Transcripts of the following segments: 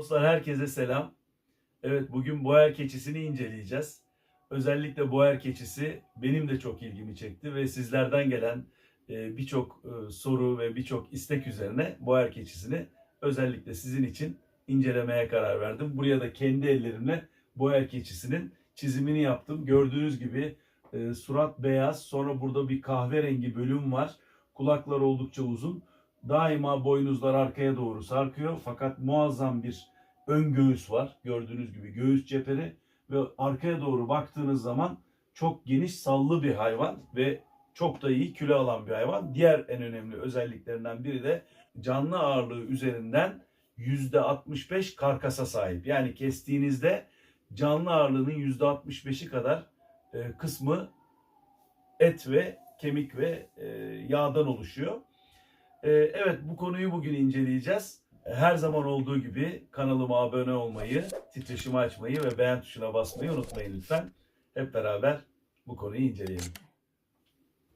Dostlar herkese selam. Evet bugün boğer keçisini inceleyeceğiz. Özellikle boğer keçisi benim de çok ilgimi çekti ve sizlerden gelen e, birçok e, soru ve birçok istek üzerine boğer keçisini özellikle sizin için incelemeye karar verdim. Buraya da kendi ellerimle boğer keçisinin çizimini yaptım. Gördüğünüz gibi e, surat beyaz, sonra burada bir kahverengi bölüm var. Kulaklar oldukça uzun. Daima boynuzlar arkaya doğru sarkıyor fakat muazzam bir ön göğüs var. Gördüğünüz gibi göğüs cepheri ve arkaya doğru baktığınız zaman çok geniş sallı bir hayvan ve çok da iyi kilo alan bir hayvan. Diğer en önemli özelliklerinden biri de canlı ağırlığı üzerinden %65 karkasa sahip. Yani kestiğinizde canlı ağırlığının %65'i kadar e, kısmı et ve kemik ve e, yağdan oluşuyor. E, evet bu konuyu bugün inceleyeceğiz. Her zaman olduğu gibi kanalıma abone olmayı, titreşimi açmayı ve beğen tuşuna basmayı unutmayın lütfen. Hep beraber bu konuyu inceleyelim.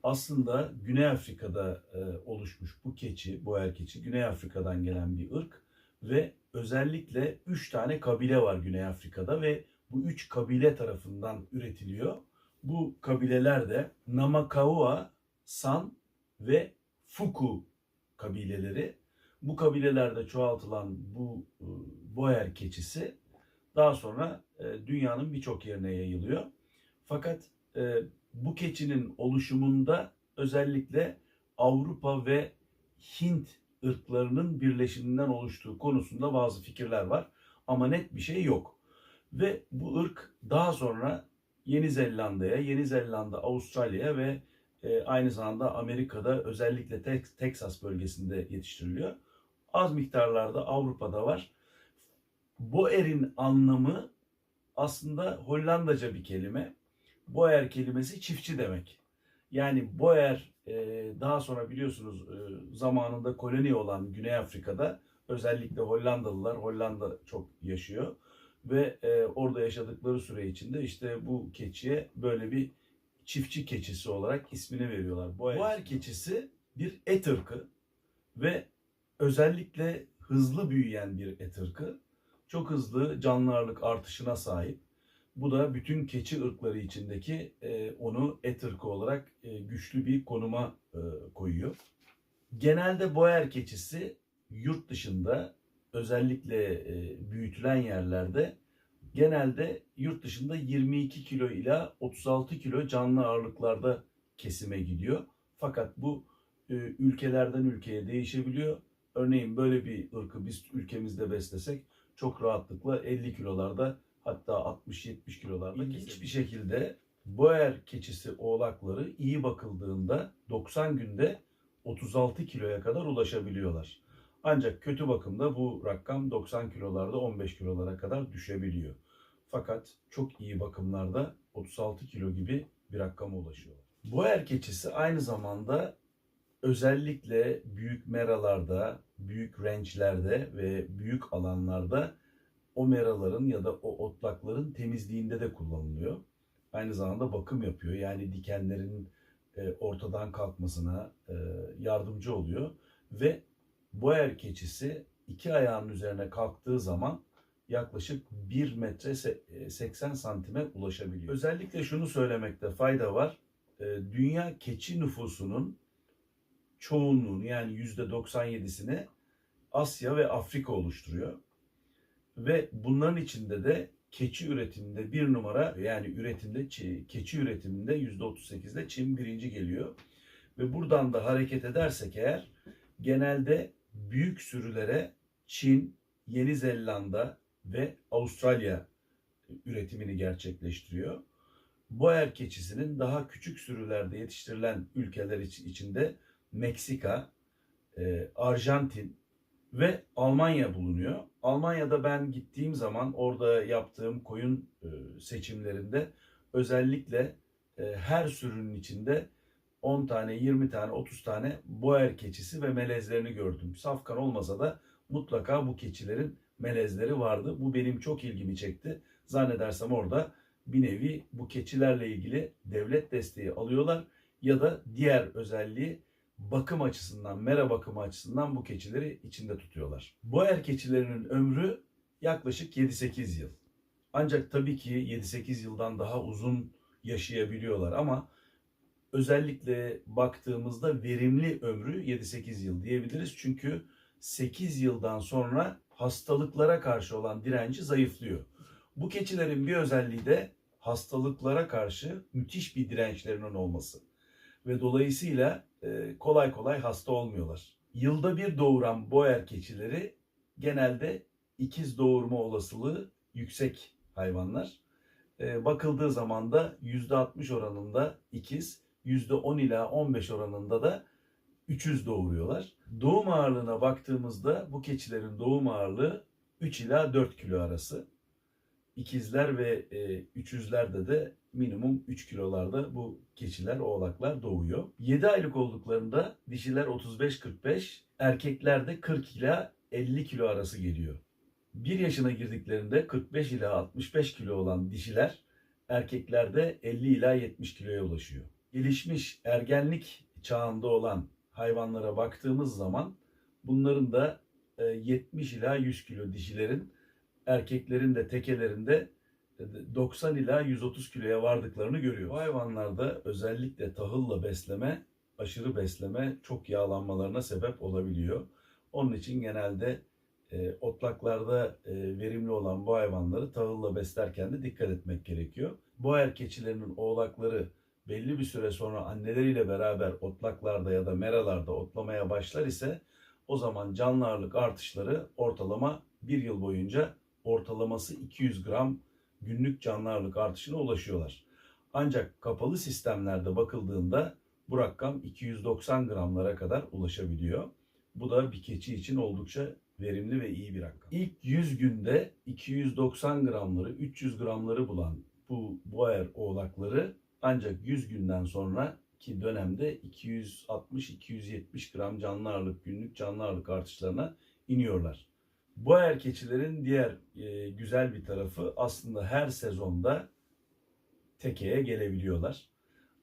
Aslında Güney Afrika'da e, oluşmuş bu keçi, bu er keçi Güney Afrika'dan gelen bir ırk ve özellikle 3 tane kabile var Güney Afrika'da ve bu 3 kabile tarafından üretiliyor. Bu kabileler de Namakawa, San ve Fuku kabileleri. Bu kabilelerde çoğaltılan bu e, boyer keçisi daha sonra e, dünyanın birçok yerine yayılıyor. Fakat e, bu keçinin oluşumunda özellikle Avrupa ve Hint ırklarının birleşiminden oluştuğu konusunda bazı fikirler var ama net bir şey yok. Ve bu ırk daha sonra Yeni Zelanda'ya, Yeni Zelanda, Avustralya'ya ve aynı zamanda Amerika'da özellikle Tex- Texas bölgesinde yetiştiriliyor. Az miktarlarda Avrupa'da var. Boer'in anlamı aslında Hollandaca bir kelime. Boer kelimesi çiftçi demek. Yani Boer e, daha sonra biliyorsunuz e, zamanında koloni olan Güney Afrika'da özellikle Hollandalılar Hollanda çok yaşıyor ve e, orada yaşadıkları süre içinde işte bu keçiye böyle bir çiftçi keçisi olarak ismini veriyorlar. Boğer, Boğer keçisi bir et ırkı ve özellikle hızlı büyüyen bir et ırkı. Çok hızlı canlı ağırlık artışına sahip. Bu da bütün keçi ırkları içindeki e, onu et ırkı olarak e, güçlü bir konuma e, koyuyor. Genelde boğer keçisi yurt dışında özellikle e, büyütülen yerlerde genelde yurt dışında 22 kilo ila 36 kilo canlı ağırlıklarda kesime gidiyor. Fakat bu e, ülkelerden ülkeye değişebiliyor. Örneğin böyle bir ırkı biz ülkemizde beslesek çok rahatlıkla 50 kilolarda hatta 60-70 kilolarda İlginç bir şekilde boğer keçisi oğlakları iyi bakıldığında 90 günde 36 kiloya kadar ulaşabiliyorlar. Ancak kötü bakımda bu rakam 90 kilolarda 15 kilolara kadar düşebiliyor. Fakat çok iyi bakımlarda 36 kilo gibi bir rakama ulaşıyor. Boğer keçisi aynı zamanda özellikle büyük meralarda, büyük range'lerde ve büyük alanlarda o meraların ya da o otlakların temizliğinde de kullanılıyor. Aynı zamanda bakım yapıyor. Yani dikenlerin e, ortadan kalkmasına e, yardımcı oluyor. Ve boğer keçisi iki ayağının üzerine kalktığı zaman yaklaşık 1 metre 80 santime ulaşabiliyor. Özellikle şunu söylemekte fayda var. E, Dünya keçi nüfusunun çoğunluğunu yani %97'sini Asya ve Afrika oluşturuyor. Ve bunların içinde de keçi üretiminde bir numara yani üretimde keçi üretiminde %38'de Çin birinci geliyor. Ve buradan da hareket edersek eğer genelde büyük sürülere Çin, Yeni Zelanda ve Avustralya üretimini gerçekleştiriyor. Boğer keçisinin daha küçük sürülerde yetiştirilen ülkeler içinde Meksika, e, Arjantin ve Almanya bulunuyor. Almanya'da ben gittiğim zaman orada yaptığım koyun e, seçimlerinde özellikle e, her sürünün içinde 10 tane, 20 tane, 30 tane boğer keçisi ve melezlerini gördüm. Safkan olmasa da mutlaka bu keçilerin melezleri vardı. Bu benim çok ilgimi çekti. Zannedersem orada bir nevi bu keçilerle ilgili devlet desteği alıyorlar ya da diğer özelliği bakım açısından, mera bakımı açısından bu keçileri içinde tutuyorlar. Boğer keçilerinin ömrü yaklaşık 7-8 yıl. Ancak tabii ki 7-8 yıldan daha uzun yaşayabiliyorlar ama özellikle baktığımızda verimli ömrü 7-8 yıl diyebiliriz. Çünkü 8 yıldan sonra hastalıklara karşı olan direnci zayıflıyor. Bu keçilerin bir özelliği de hastalıklara karşı müthiş bir dirençlerinin olması. Ve dolayısıyla e, kolay kolay hasta olmuyorlar. Yılda bir doğuran boğer keçileri genelde ikiz doğurma olasılığı yüksek hayvanlar. E, bakıldığı zaman da %60 oranında ikiz, %10 ila 15 oranında da 300 doğuruyorlar. Doğum ağırlığına baktığımızda bu keçilerin doğum ağırlığı 3 ila 4 kilo arası. İkizler ve e, üçüzlerde de minimum 3 kilolarda bu keçiler, oğlaklar doğuyor. 7 aylık olduklarında dişiler 35-45, erkekler de 40 ila 50 kilo arası geliyor. 1 yaşına girdiklerinde 45 ila 65 kilo olan dişiler erkeklerde 50 ila 70 kiloya ulaşıyor. Gelişmiş ergenlik çağında olan hayvanlara baktığımız zaman bunların da e, 70 ila 100 kilo dişilerin erkeklerin de tekelerinde e, 90 ila 130 kiloya vardıklarını görüyor. Bu hayvanlarda özellikle tahılla besleme, aşırı besleme çok yağlanmalarına sebep olabiliyor. Onun için genelde e, otlaklarda e, verimli olan bu hayvanları tahılla beslerken de dikkat etmek gerekiyor. Boğer keçilerinin oğlakları belli bir süre sonra anneleriyle beraber otlaklarda ya da meralarda otlamaya başlar ise o zaman canlı artışları ortalama bir yıl boyunca ortalaması 200 gram günlük canlı ağırlık artışına ulaşıyorlar. Ancak kapalı sistemlerde bakıldığında bu rakam 290 gramlara kadar ulaşabiliyor. Bu da bir keçi için oldukça verimli ve iyi bir rakam. İlk 100 günde 290 gramları, 300 gramları bulan bu boğer oğlakları ancak 100 günden sonra ki dönemde 260-270 gram canlı ağırlık günlük canlı ağırlık artışlarına iniyorlar. Boğer keçilerin diğer e, güzel bir tarafı aslında her sezonda tekeye gelebiliyorlar.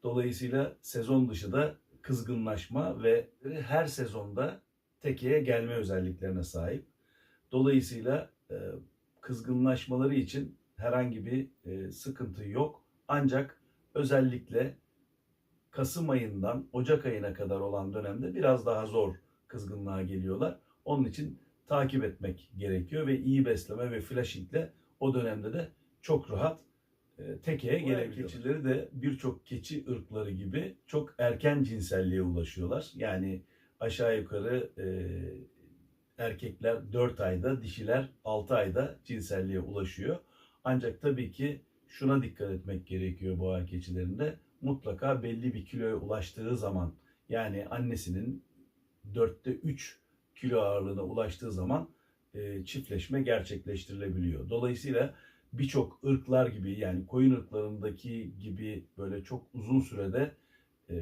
Dolayısıyla sezon dışı da kızgınlaşma ve her sezonda tekeye gelme özelliklerine sahip. Dolayısıyla e, kızgınlaşmaları için herhangi bir e, sıkıntı yok. Ancak özellikle Kasım ayından Ocak ayına kadar olan dönemde biraz daha zor kızgınlığa geliyorlar. Onun için takip etmek gerekiyor ve iyi besleme ve flashingle o dönemde de çok rahat e, tekeye gelebiliyor. Keçileri de birçok keçi ırkları gibi çok erken cinselliğe ulaşıyorlar. Yani aşağı yukarı e, erkekler 4 ayda, dişiler 6 ayda cinselliğe ulaşıyor. Ancak tabii ki şuna dikkat etmek gerekiyor boğa keçilerinde. Mutlaka belli bir kiloya ulaştığı zaman yani annesinin 4'te 3 kilo ağırlığına ulaştığı zaman e, çiftleşme gerçekleştirilebiliyor. Dolayısıyla birçok ırklar gibi yani koyun ırklarındaki gibi böyle çok uzun sürede e,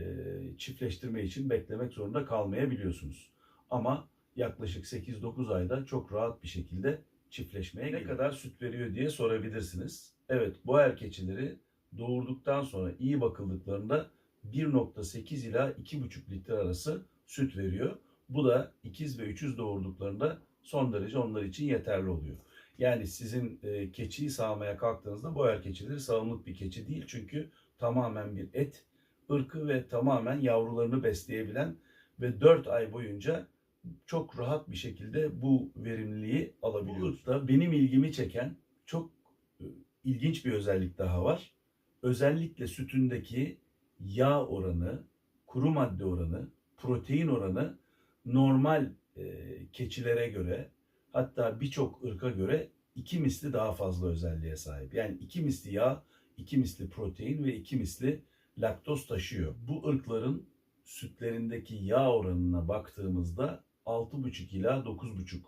çiftleştirme için beklemek zorunda kalmayabiliyorsunuz. Ama yaklaşık 8-9 ayda çok rahat bir şekilde çiftleşmeye ne kadar süt veriyor diye sorabilirsiniz. Evet bu keçileri doğurduktan sonra iyi bakıldıklarında 1.8 ila 2.5 litre arası süt veriyor. Bu da ikiz ve üçüz doğurduklarında son derece onlar için yeterli oluyor. Yani sizin e, keçiyi sağmaya kalktığınızda boğer keçileri sağımlık bir keçi değil. Çünkü tamamen bir et ırkı ve tamamen yavrularını besleyebilen ve 4 ay boyunca çok rahat bir şekilde bu verimliliği alabiliyoruz. Da benim ilgimi çeken çok e, ilginç bir özellik daha var. Özellikle sütündeki yağ oranı, kuru madde oranı, protein oranı normal e, keçilere göre hatta birçok ırka göre iki misli daha fazla özelliğe sahip. Yani iki misli yağ, iki misli protein ve iki misli laktoz taşıyor. Bu ırkların sütlerindeki yağ oranına baktığımızda 6,5 ila 9,5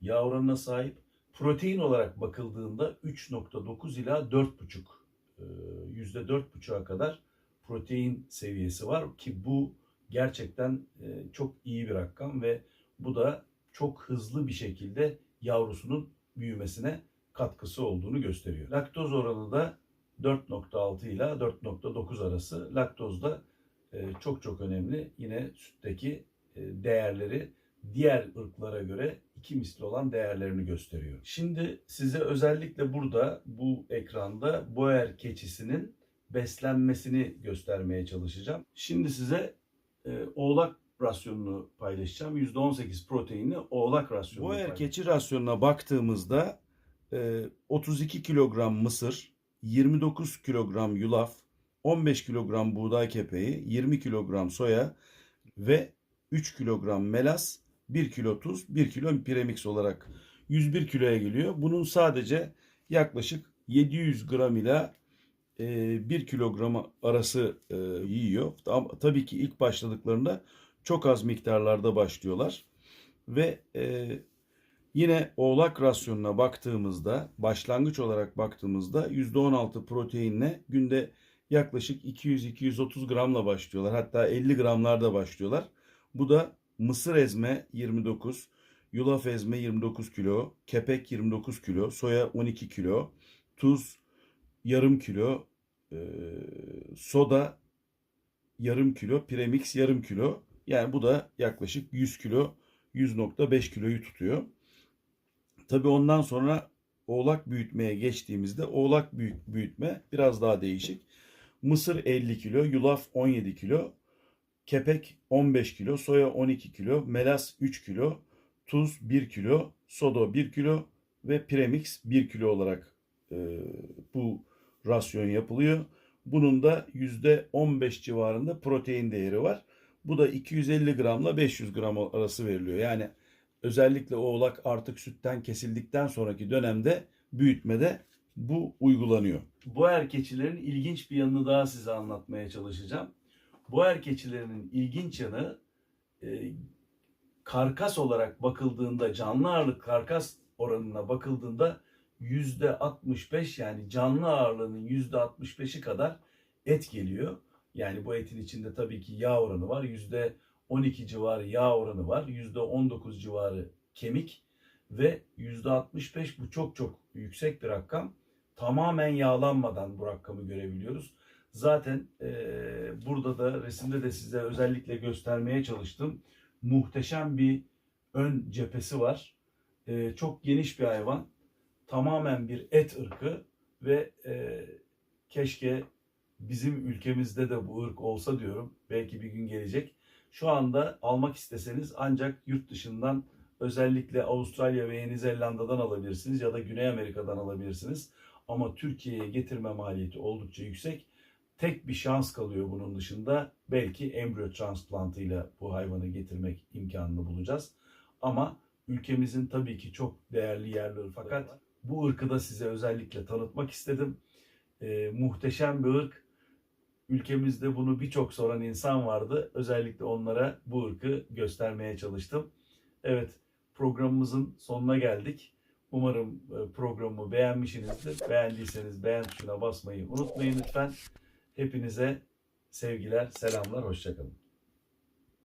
yağ oranına sahip. Protein olarak bakıldığında 3.9 ila 4,5 yüzde 4,5'a kadar protein seviyesi var ki bu gerçekten e, çok iyi bir rakam ve bu da çok hızlı bir şekilde yavrusunun büyümesine katkısı olduğunu gösteriyor. Laktoz oranı da 4.6 ile 4.9 arası. Laktoz da e, çok çok önemli. Yine sütteki e, değerleri diğer ırklara göre iki misli olan değerlerini gösteriyor. Şimdi size özellikle burada bu ekranda boğer keçisinin beslenmesini göstermeye çalışacağım. Şimdi size e, oğlak rasyonunu paylaşacağım. %18 proteinli oğlak rasyonunu paylaşacağım. keçi rasyonuna baktığımızda e, 32 kilogram mısır, 29 kilogram yulaf, 15 kilogram buğday kepeği, 20 kilogram soya ve 3 kilogram melas, 1 kilo tuz, 1 kilo premix olarak 101 kiloya geliyor. Bunun sadece yaklaşık 700 gram ile 1 kilogram arası e, yiyor. Tabii ki ilk başladıklarında çok az miktarlarda başlıyorlar. Ve e, yine oğlak rasyonuna baktığımızda, başlangıç olarak baktığımızda %16 proteinle günde yaklaşık 200-230 gramla başlıyorlar. Hatta 50 gramlarda başlıyorlar. Bu da mısır ezme 29, yulaf ezme 29 kilo, kepek 29 kilo, soya 12 kilo, tuz yarım kilo, soda yarım kilo, premix yarım kilo. Yani bu da yaklaşık 100 kilo, 100.5 kiloyu tutuyor. Tabii ondan sonra oğlak büyütmeye geçtiğimizde oğlak büyütme biraz daha değişik. Mısır 50 kilo, yulaf 17 kilo, kepek 15 kilo, soya 12 kilo, melas 3 kilo, tuz 1 kilo, soda 1 kilo ve premix 1 kilo olarak e, bu rasyon yapılıyor. Bunun da %15 civarında protein değeri var. Bu da 250 gramla 500 gram arası veriliyor. Yani özellikle oğlak artık sütten kesildikten sonraki dönemde büyütmede bu uygulanıyor. Boğer keçilerin ilginç bir yanını daha size anlatmaya çalışacağım. Boğer keçilerinin ilginç yanı e, karkas olarak bakıldığında canlı ağırlık karkas oranına bakıldığında yüzde 65 yani canlı ağırlığının yüzde 65'i kadar et geliyor. Yani bu etin içinde tabii ki yağ oranı var. Yüzde 12 civarı yağ oranı var. Yüzde 19 civarı kemik ve yüzde 65 bu çok çok yüksek bir rakam. Tamamen yağlanmadan bu rakamı görebiliyoruz. Zaten eee, burada da resimde de size özellikle göstermeye çalıştım. Muhteşem bir ön cephesi var. Eee, çok geniş bir hayvan. Tamamen bir et ırkı ve eee, keşke bizim ülkemizde de bu ırk olsa diyorum. Belki bir gün gelecek. Şu anda almak isteseniz ancak yurt dışından özellikle Avustralya ve Yeni Zelanda'dan alabilirsiniz ya da Güney Amerika'dan alabilirsiniz. Ama Türkiye'ye getirme maliyeti oldukça yüksek. Tek bir şans kalıyor bunun dışında. Belki embriyo transplantıyla bu hayvanı getirmek imkanını bulacağız. Ama ülkemizin tabii ki çok değerli yerleri fakat bu ırkı da size özellikle tanıtmak istedim. Ee, muhteşem bir ırk. Ülkemizde bunu birçok soran insan vardı. Özellikle onlara bu ırkı göstermeye çalıştım. Evet, programımızın sonuna geldik. Umarım e, programımı beğenmişsinizdir. Beğendiyseniz beğen tuşuna basmayı unutmayın lütfen. Hepinize sevgiler, selamlar, hoşçakalın.